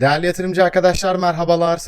Değerli yatırımcı arkadaşlar merhabalar.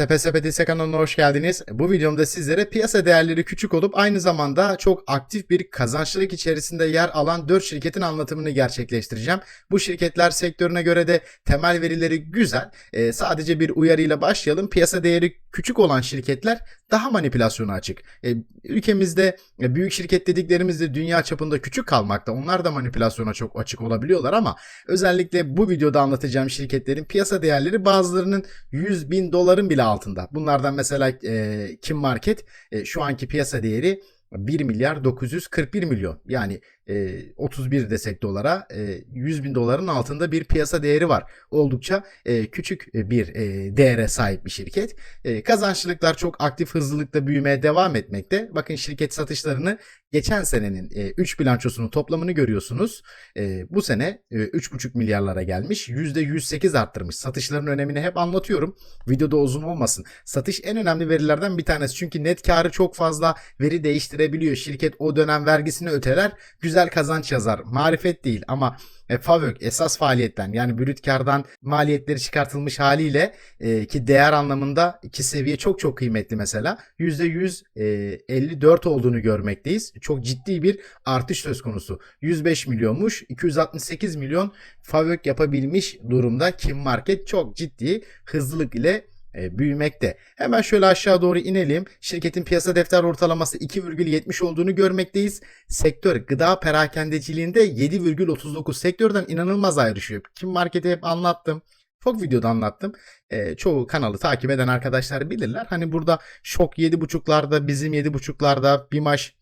Dise kanalına hoş geldiniz. Bu videomda sizlere piyasa değerleri küçük olup aynı zamanda çok aktif bir kazançlılık içerisinde yer alan 4 şirketin anlatımını gerçekleştireceğim. Bu şirketler sektörüne göre de temel verileri güzel. Ee, sadece bir uyarıyla başlayalım. Piyasa değeri küçük olan şirketler daha manipülasyona açık. Ee, ülkemizde e, büyük şirket dediklerimizde dünya çapında küçük kalmakta. Onlar da manipülasyona çok açık olabiliyorlar ama özellikle bu videoda anlatacağım şirketlerin piyasa değerleri bazılarının 100 bin doların bile altında. Bunlardan mesela e, Kim Market e, şu anki piyasa değeri 1 milyar 941 milyon yani e, 31 desek dolara e, 100 bin doların altında bir piyasa değeri var. Oldukça e, küçük bir e, değere sahip bir şirket. E, kazançlılıklar çok aktif hızlılıkla büyümeye devam etmekte. Bakın şirket satışlarını geçen senenin 3 e, bilançosunun toplamını görüyorsunuz. E, bu sene e, 3,5 milyarlara gelmiş. %108 arttırmış. Satışların önemini hep anlatıyorum. Videoda uzun olmasın. Satış en önemli verilerden bir tanesi. Çünkü net karı çok fazla veri değiştirebiliyor. Şirket o dönem vergisini öteler. Güzel kazanç yazar. Marifet değil ama e, FAVÖK esas faaliyetten yani brüt kardan maliyetleri çıkartılmış haliyle e, ki değer anlamında iki seviye çok çok kıymetli mesela. %154 olduğunu görmekteyiz. Çok ciddi bir artış söz konusu. 105 milyonmuş 268 milyon FAVÖK yapabilmiş durumda Kim Market çok ciddi hızlılık ile e, büyümekte. Hemen şöyle aşağı doğru inelim. Şirketin piyasa defter ortalaması 2,70 olduğunu görmekteyiz. Sektör gıda perakendeciliğinde 7,39 sektörden inanılmaz ayrışıyor. Kim marketi hep anlattım. Çok videoda anlattım. E, çoğu kanalı takip eden arkadaşlar bilirler. Hani burada şok 7.5'larda bizim 7.5'larda Bimaş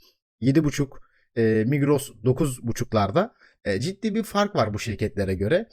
7.5 e, Migros 9.5'larda e, ciddi bir fark var bu şirketlere göre.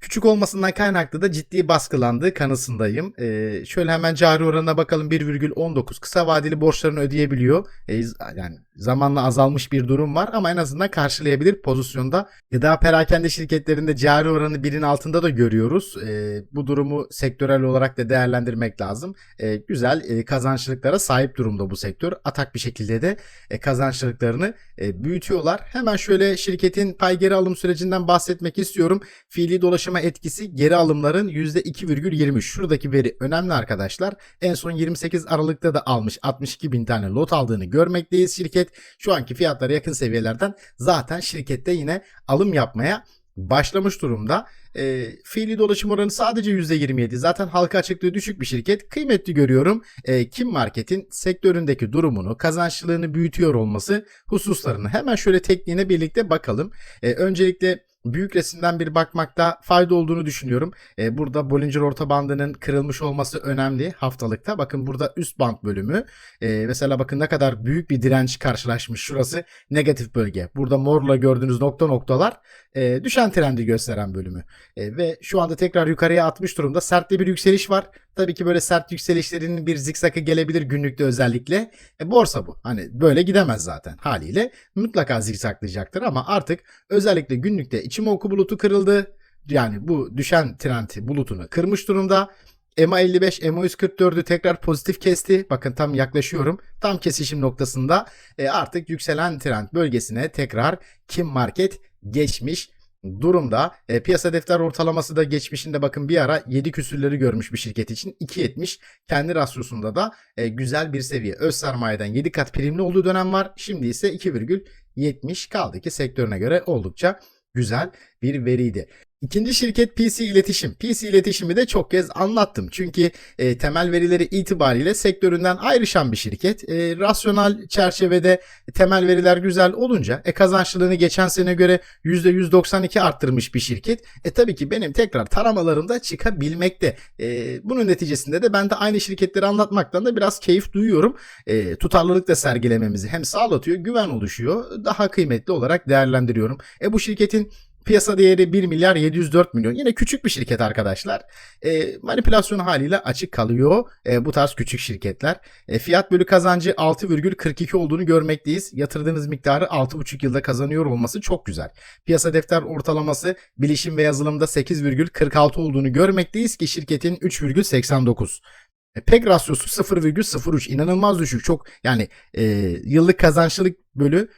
Küçük olmasından kaynaklı da ciddi baskılandığı kanısındayım. Ee, şöyle hemen cari oranına bakalım 1,19 kısa vadeli borçlarını ödeyebiliyor. Ee, yani zamanla azalmış bir durum var ama en azından karşılayabilir pozisyonda. Gıda perakende şirketlerinde cari oranı birin altında da görüyoruz. Ee, bu durumu sektörel olarak da değerlendirmek lazım. Ee, güzel e, kazançlıklara sahip durumda bu sektör. Atak bir şekilde de e, kazançlıklarını e, büyütüyorlar. Hemen şöyle şirketin pay geri alım sürecinden bahsetmek istiyorum. Fiili dolaşıma etkisi geri alımların %2,23. Şuradaki veri önemli arkadaşlar. En son 28 Aralık'ta da almış 62 bin tane lot aldığını görmekteyiz şirket. Şu anki fiyatlara yakın seviyelerden zaten şirkette yine alım yapmaya başlamış durumda. E, fiili dolaşım oranı sadece %27. Zaten halka açıklığı düşük bir şirket. Kıymetli görüyorum. E, Kim Market'in sektöründeki durumunu, kazançlılığını büyütüyor olması hususlarını hemen şöyle tekniğine birlikte bakalım. E, öncelikle büyük resimden bir bakmakta fayda olduğunu düşünüyorum. Ee, burada Bollinger orta bandının kırılmış olması önemli haftalıkta. Bakın burada üst band bölümü. Ee, mesela bakın ne kadar büyük bir direnç karşılaşmış. Şurası negatif bölge. Burada morla gördüğünüz nokta noktalar e, düşen trendi gösteren bölümü. E, ve şu anda tekrar yukarıya atmış durumda. Sert bir yükseliş var. Tabii ki böyle sert yükselişlerin bir zikzakı gelebilir günlükte özellikle. E, borsa bu. Hani böyle gidemez zaten haliyle. Mutlaka zikzaklayacaktır ama artık özellikle günlükte içim oku bulutu kırıldı. Yani bu düşen trend bulutunu kırmış durumda. EMA 55, EMA 144'ü tekrar pozitif kesti. Bakın tam yaklaşıyorum. Tam kesişim noktasında e, artık yükselen trend bölgesine tekrar Kim Market geçmiş durumda. E, piyasa defter ortalaması da geçmişinde bakın bir ara 7 küsürleri görmüş bir şirket için 2.70 kendi rasyosunda da e, güzel bir seviye. Öz sermayeden 7 kat primli olduğu dönem var. Şimdi ise 2,70 kaldı ki sektörüne göre oldukça güzel bir veriydi. İkinci şirket PC İletişim. PC İletişim'i de çok kez anlattım. Çünkü e, temel verileri itibariyle sektöründen ayrışan bir şirket. E, rasyonel çerçevede temel veriler güzel olunca e, kazançlılığını geçen sene göre %192 arttırmış bir şirket. E tabii ki benim tekrar taramalarımda çıkabilmekte. E, bunun neticesinde de ben de aynı şirketleri anlatmaktan da biraz keyif duyuyorum. E, tutarlılık da sergilememizi hem sağlatıyor, güven oluşuyor. Daha kıymetli olarak değerlendiriyorum. E bu şirketin Piyasa değeri 1 milyar 704 milyon. Yine küçük bir şirket arkadaşlar. E, manipülasyon haliyle açık kalıyor e, bu tarz küçük şirketler. E, fiyat bölü kazancı 6,42 olduğunu görmekteyiz. Yatırdığınız miktarı 6,5 yılda kazanıyor olması çok güzel. Piyasa defter ortalaması bilişim ve yazılımda 8,46 olduğunu görmekteyiz ki şirketin 3,89. E, PEG rasyosu 0,03 inanılmaz düşük. Çok yani e, yıllık kazançlılık bölü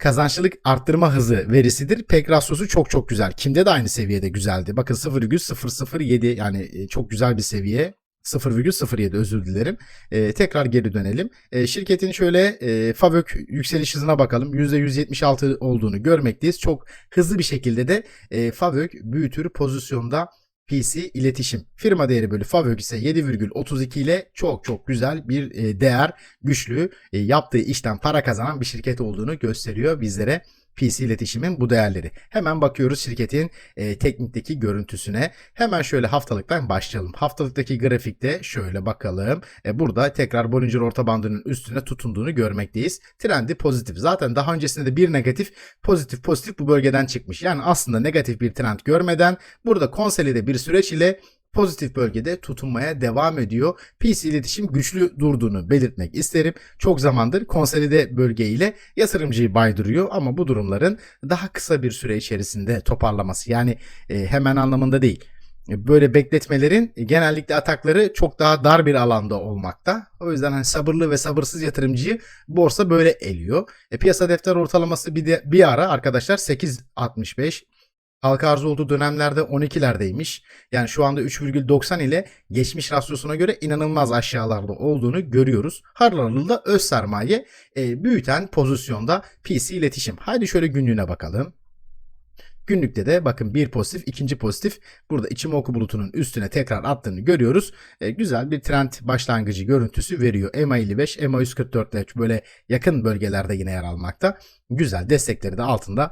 kazançlılık arttırma hızı verisidir. PEG rasyosu çok çok güzel. Kimde de aynı seviyede güzeldi. Bakın 0,007 yani e, çok güzel bir seviye. 0,07 özür dilerim. Ee, tekrar geri dönelim. Ee, şirketin şöyle e, FAVÖK yükseliş hızına bakalım. %176 olduğunu görmekteyiz. Çok hızlı bir şekilde de e, FAVÖK büyütür pozisyonda PC iletişim. Firma değeri bölü FAVÖK ise 7,32 ile çok çok güzel bir e, değer, güçlü, e, yaptığı işten para kazanan bir şirket olduğunu gösteriyor bizlere. PC iletişimin bu değerleri. Hemen bakıyoruz şirketin e, teknikteki görüntüsüne. Hemen şöyle haftalıktan başlayalım. Haftalıktaki grafikte şöyle bakalım. E, burada tekrar Bollinger orta bandının üstüne tutunduğunu görmekteyiz. Trendi pozitif. Zaten daha öncesinde de bir negatif pozitif pozitif bu bölgeden çıkmış. Yani aslında negatif bir trend görmeden burada konsolide bir süreç ile pozitif bölgede tutunmaya devam ediyor. PC iletişim güçlü durduğunu belirtmek isterim. Çok zamandır konsolide bölge ile yatırımcıyı baydırıyor ama bu durumların daha kısa bir süre içerisinde toparlaması yani e, hemen anlamında değil. E, Böyle bekletmelerin genellikle atakları çok daha dar bir alanda olmakta. O yüzden hani sabırlı ve sabırsız yatırımcıyı borsa böyle eliyor. E, piyasa defter ortalaması bir, de, bir ara arkadaşlar 8.65 Halka arz olduğu dönemlerde 12'lerdeymiş. Yani şu anda 3,90 ile geçmiş rasyosuna göre inanılmaz aşağılarda olduğunu görüyoruz. Harlarlı'da öz sermaye e, büyüten pozisyonda PC iletişim. Haydi şöyle günlüğüne bakalım. Günlükte de bakın bir pozitif, ikinci pozitif. Burada içim oku bulutunun üstüne tekrar attığını görüyoruz. E, güzel bir trend başlangıcı görüntüsü veriyor. EMA 55, EMA 144 ile böyle yakın bölgelerde yine yer almakta. Güzel destekleri de altında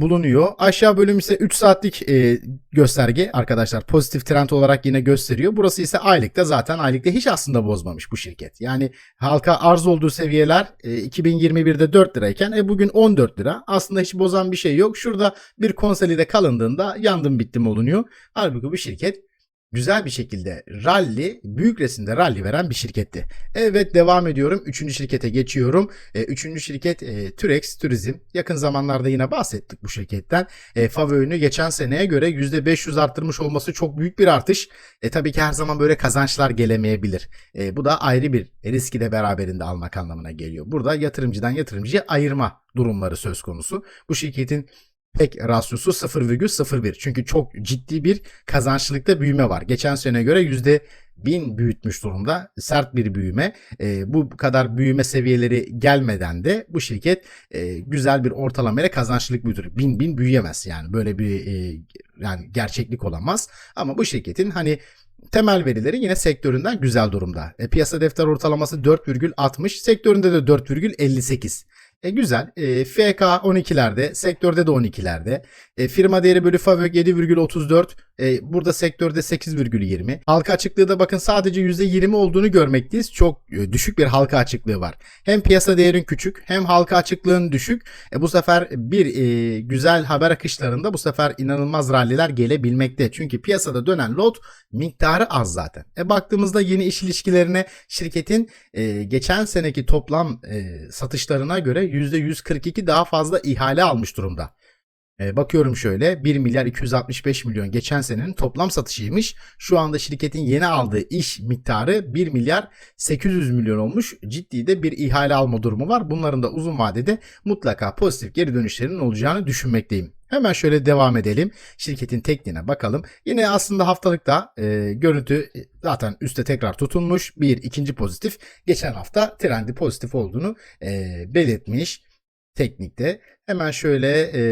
bulunuyor. Aşağı bölüm ise 3 saatlik e, gösterge arkadaşlar pozitif trend olarak yine gösteriyor. Burası ise aylıkta zaten aylıkta hiç aslında bozmamış bu şirket. Yani halka arz olduğu seviyeler e, 2021'de 4 lirayken e, bugün 14 lira. Aslında hiç bozan bir şey yok. Şurada bir konsolide kalındığında yandım bittim olunuyor. Halbuki bu şirket güzel bir şekilde rally, büyük resimde rally veren bir şirketti. Evet devam ediyorum. Üçüncü şirkete geçiyorum. E, üçüncü şirket e, Türex Turizm. Yakın zamanlarda yine bahsettik bu şirketten. E, FAVÖ'nü geçen seneye göre %500 arttırmış olması çok büyük bir artış. E, tabii ki her zaman böyle kazançlar gelemeyebilir. E, bu da ayrı bir riski de beraberinde almak anlamına geliyor. Burada yatırımcıdan yatırımcıya ayırma durumları söz konusu. Bu şirketin pek rasyosu 0,01. Çünkü çok ciddi bir kazançlılıkta büyüme var. Geçen sene göre yüzde bin büyütmüş durumda. Sert bir büyüme. E, bu kadar büyüme seviyeleri gelmeden de bu şirket e, güzel bir ortalamayla kazançlılık büyütür. Bin bin büyüyemez yani. Böyle bir e, yani gerçeklik olamaz. Ama bu şirketin hani temel verileri yine sektöründen güzel durumda. E, piyasa defter ortalaması 4,60, sektöründe de 4,58. E, güzel. E, FK 12'lerde, sektörde de 12'lerde. E, firma değeri bölü FAVÖK 7,34. E, burada sektörde 8,20. Halka açıklığı da bakın sadece %20 olduğunu görmekteyiz. Çok e, düşük bir halka açıklığı var. Hem piyasa değerin küçük hem halka açıklığın düşük. E, bu sefer bir e, güzel haber akışlarında bu sefer inanılmaz ralliler gelebilmekte. Çünkü piyasada dönen lot miktarı az zaten. E, baktığımızda yeni iş ilişkilerine şirketin e, geçen seneki toplam e, satışlarına göre %142 daha fazla ihale almış durumda. E, bakıyorum şöyle 1 milyar 265 milyon geçen senenin toplam satışıymış. Şu anda şirketin yeni aldığı iş miktarı 1 milyar 800 milyon olmuş. Ciddi de bir ihale alma durumu var. Bunların da uzun vadede mutlaka pozitif geri dönüşlerinin olacağını düşünmekteyim. Hemen şöyle devam edelim. Şirketin tekniğine bakalım. Yine aslında haftalıkta e, görüntü zaten üstte tekrar tutunmuş. Bir ikinci pozitif. Geçen hafta trendi pozitif olduğunu e, belirtmiş teknikte. Hemen şöyle e,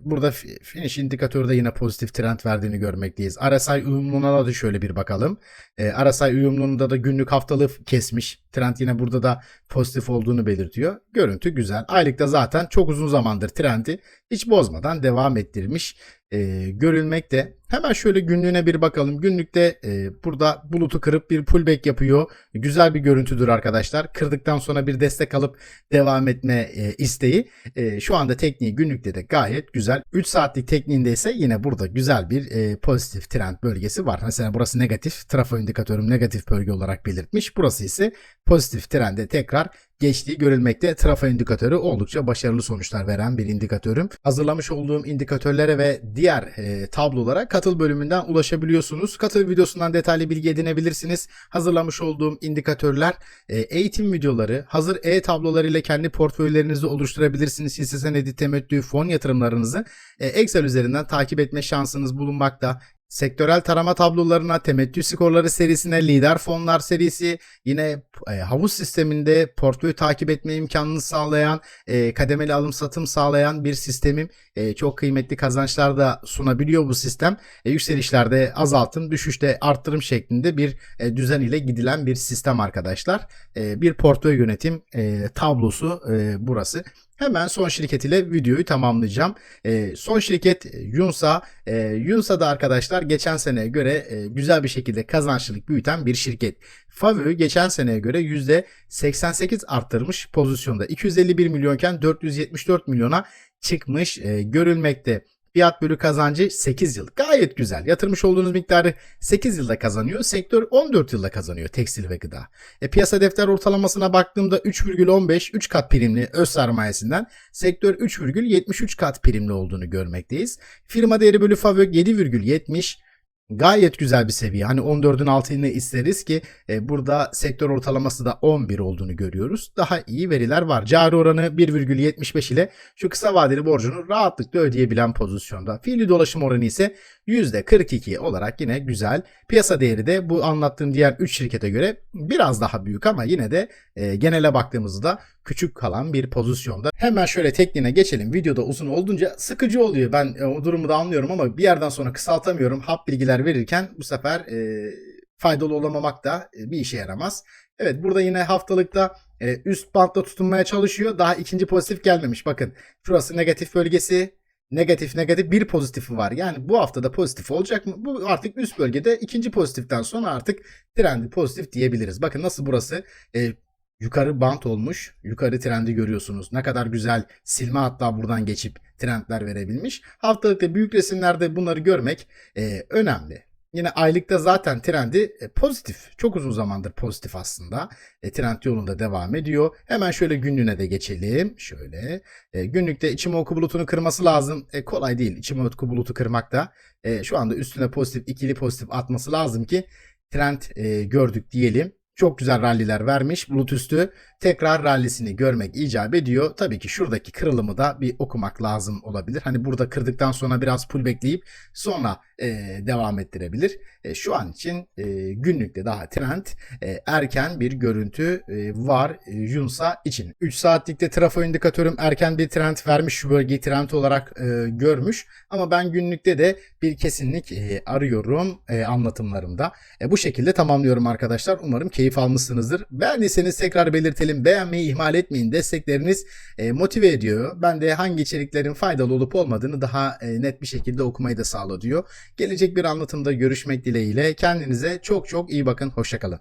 burada finish indikatörde yine pozitif trend verdiğini görmekteyiz. RSI uyumluluğuna da şöyle bir bakalım. E, RSI uyumluluğunda da günlük haftalığı kesmiş. Trend yine burada da pozitif olduğunu belirtiyor. Görüntü güzel. Aylıkta zaten çok uzun zamandır trendi hiç bozmadan devam ettirmiş e, görülmekte. Hemen şöyle günlüğüne bir bakalım. Günlükte e, burada bulutu kırıp bir pullback yapıyor. Güzel bir görüntüdür arkadaşlar. Kırdıktan sonra bir destek alıp devam etme e, isteği. E, şu anda tekniği günlükte de gayet güzel. 3 saatlik tekniğinde ise yine burada güzel bir e, pozitif trend bölgesi var. Mesela burası negatif. Trafo indikatörüm negatif bölge olarak belirtmiş. Burası ise pozitif trende tekrar geçtiği görülmekte. Trafo indikatörü oldukça başarılı sonuçlar veren bir indikatörüm. Hazırlamış olduğum indikatörlere ve diğer e, tablolara katıl bölümünden ulaşabiliyorsunuz. Katıl videosundan detaylı bilgi edinebilirsiniz. Hazırlamış olduğum indikatörler e, eğitim videoları, hazır e-tabloları ile kendi portföylerinizi oluşturabilirsiniz. Hisse senedi temettü fon yatırımlarınızı e, Excel üzerinden takip etme şansınız bulunmakta. Sektörel tarama tablolarına, temettü skorları serisine, lider fonlar serisi, yine e, havuz sisteminde portföy takip etme imkanını sağlayan, e, kademeli alım satım sağlayan bir sistemim. E, çok kıymetli kazançlar da sunabiliyor bu sistem. E, yükselişlerde azaltım, düşüşte arttırım şeklinde bir e, düzen ile gidilen bir sistem arkadaşlar. E, bir portföy yönetim e, tablosu e, burası. Hemen son şirket ile videoyu tamamlayacağım. E, son şirket e, Yunsa. E, Yunsa da arkadaşlar geçen seneye göre e, güzel bir şekilde kazançlılık büyüten bir şirket. Favö geçen seneye göre %88 arttırmış pozisyonda. 251 milyonken 474 milyona çıkmış e, görülmekte. Fiyat bölü kazancı 8 yıl. Gayet güzel. Yatırmış olduğunuz miktarı 8 yılda kazanıyor. Sektör 14 yılda kazanıyor tekstil ve gıda. E, piyasa defter ortalamasına baktığımda 3,15 3 kat primli öz sermayesinden sektör 3,73 kat primli olduğunu görmekteyiz. Firma değeri bölü FAVÖK 7,70 Gayet güzel bir seviye. Hani 14'ün altını isteriz ki e, burada sektör ortalaması da 11 olduğunu görüyoruz. Daha iyi veriler var. Cari oranı 1,75 ile şu kısa vadeli borcunu rahatlıkla ödeyebilen pozisyonda. Fiili dolaşım oranı ise %42 olarak yine güzel. Piyasa değeri de bu anlattığım diğer 3 şirkete göre biraz daha büyük ama yine de e, genele baktığımızda küçük kalan bir pozisyonda. Hemen şöyle tekniğine geçelim. Videoda uzun olduğunca sıkıcı oluyor. Ben e, o durumu da anlıyorum ama bir yerden sonra kısaltamıyorum. Hap bilgiler verirken bu sefer e, faydalı olamamak da e, bir işe yaramaz. Evet burada yine haftalıkta e, üst bantta tutunmaya çalışıyor. Daha ikinci pozitif gelmemiş. Bakın şurası negatif bölgesi. Negatif negatif bir pozitifi var. Yani bu haftada pozitif olacak mı? Bu artık üst bölgede ikinci pozitiften sonra artık trendi pozitif diyebiliriz. Bakın nasıl burası e, yukarı bant olmuş. Yukarı trendi görüyorsunuz. Ne kadar güzel silme hatta buradan geçip trendler verebilmiş. Haftalıkta büyük resimlerde bunları görmek e, önemli. Yine aylıkta zaten trendi e, pozitif. Çok uzun zamandır pozitif aslında. E, trend yolunda devam ediyor. Hemen şöyle günlüğüne de geçelim. Şöyle. E, günlükte Ichimoku bulutunu kırması lazım. E, kolay değil Ichimoku bulutu kırmak da. E, şu anda üstüne pozitif, ikili pozitif atması lazım ki trend e, gördük diyelim. Çok güzel ralliler vermiş. Bulut üstü tekrar rallisini görmek icap ediyor. Tabii ki şuradaki kırılımı da bir okumak lazım olabilir. Hani burada kırdıktan sonra biraz pull bekleyip sonra e, devam ettirebilir. E, şu an için e, günlükte daha trend e, erken bir görüntü e, var e, Yunsa için. 3 saatlikte trafo indikatörüm erken bir trend vermiş. Şu bölgeyi trend olarak e, görmüş. Ama ben günlükte de bir kesinlik e, arıyorum e, anlatımlarımda. E, bu şekilde tamamlıyorum arkadaşlar. Umarım keyif almışsınızdır. Beğendiyseniz tekrar belirtelim. Beğenmeyi ihmal etmeyin. Destekleriniz e, motive ediyor. Ben de hangi içeriklerin faydalı olup olmadığını daha e, net bir şekilde okumayı da sağlıyor. Gelecek bir anlatımda görüşmek dileğiyle. Kendinize çok çok iyi bakın. Hoşçakalın.